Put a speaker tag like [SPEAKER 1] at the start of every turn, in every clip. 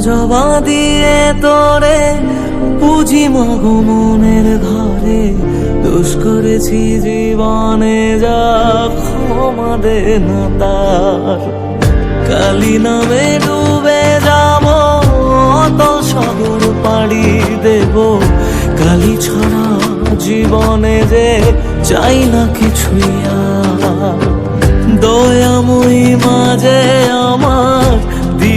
[SPEAKER 1] জবা দিয়ে তোরে পুঁজি মাগো মনের ঘরে। দোষ করেছি জীবনে যা ক্ষমা দে না তার। কালি নামে ডুবে যাব অত সাগর পাড়ি দেব। কালি ছাড়া জীবনে যে চাই না কিছুই আর। দয়াময়ী মাঝে আমার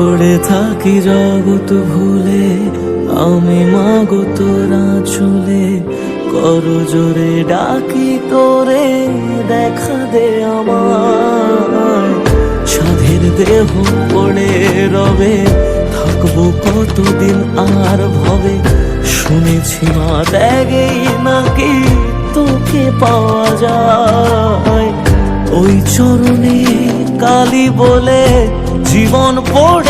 [SPEAKER 1] পড়ে থাকি জগৎ ভুলে, আমি মাগো তোরা চলে কর জোরে ডাকি তোরে, দেখা দে আমার সাধের দেহ পড়ে রবে, থাকব কতদিন আর ভবে। শুনেছি মা, ত্যাগেই নাকি তোকে পাওয়া যায়। ওই চরণে কালী বলে জীবন পড়ে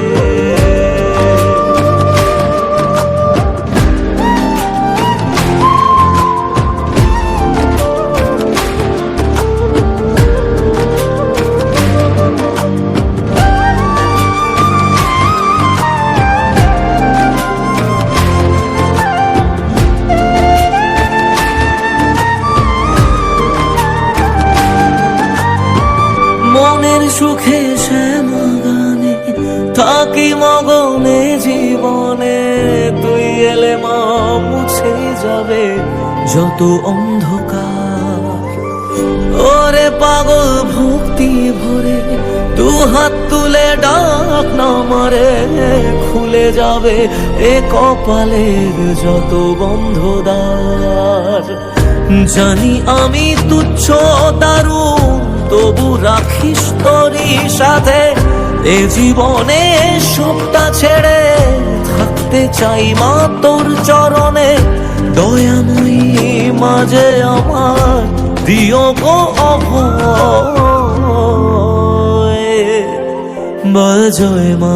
[SPEAKER 1] সুখে শ্যামা গানে, থাকি মগনে জীবনে। তুই এলে মা মুছে যাবে যত অন্ধকার। ওরে পাগল ভক্তি ভরে, দু হাত তুলে ডাক না মারে, খুলে যাবে এ কপালের যত বন্ধদার জানি আমি তুচ্ছ দারুণ তবু রাখিস তোরই সাথে। এ জীবনে সবটা ছেড়ে থাকতে চাই মা তোর চরণে। দয়াময়ী মাঝে আমার, দিও গো অভয়। বল জয় মা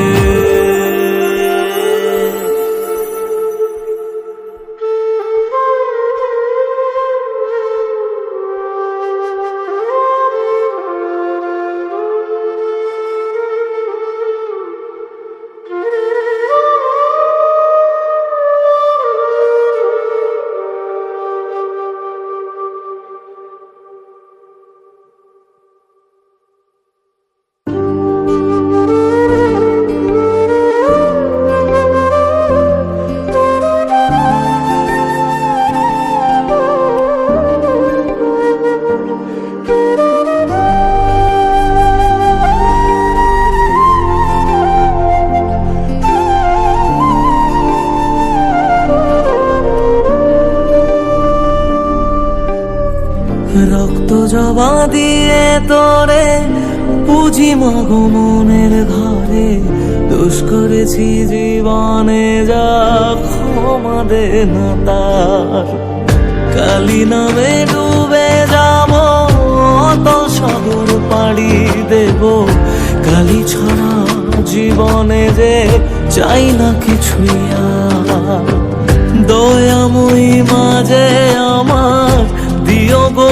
[SPEAKER 1] জবা দিয়ে তোরে পুঁজি মাগো মনের ঘরে। দোষ করেছি জীবনে যা ক্ষমা দে না তার। কালি নামে ডুবে যাব অত সাগর পাড়ি দেব। কালি ছাড়া জীবনে যে চাই না কিছুই আর। দয়াময়ী মাঝে আমার দিও গো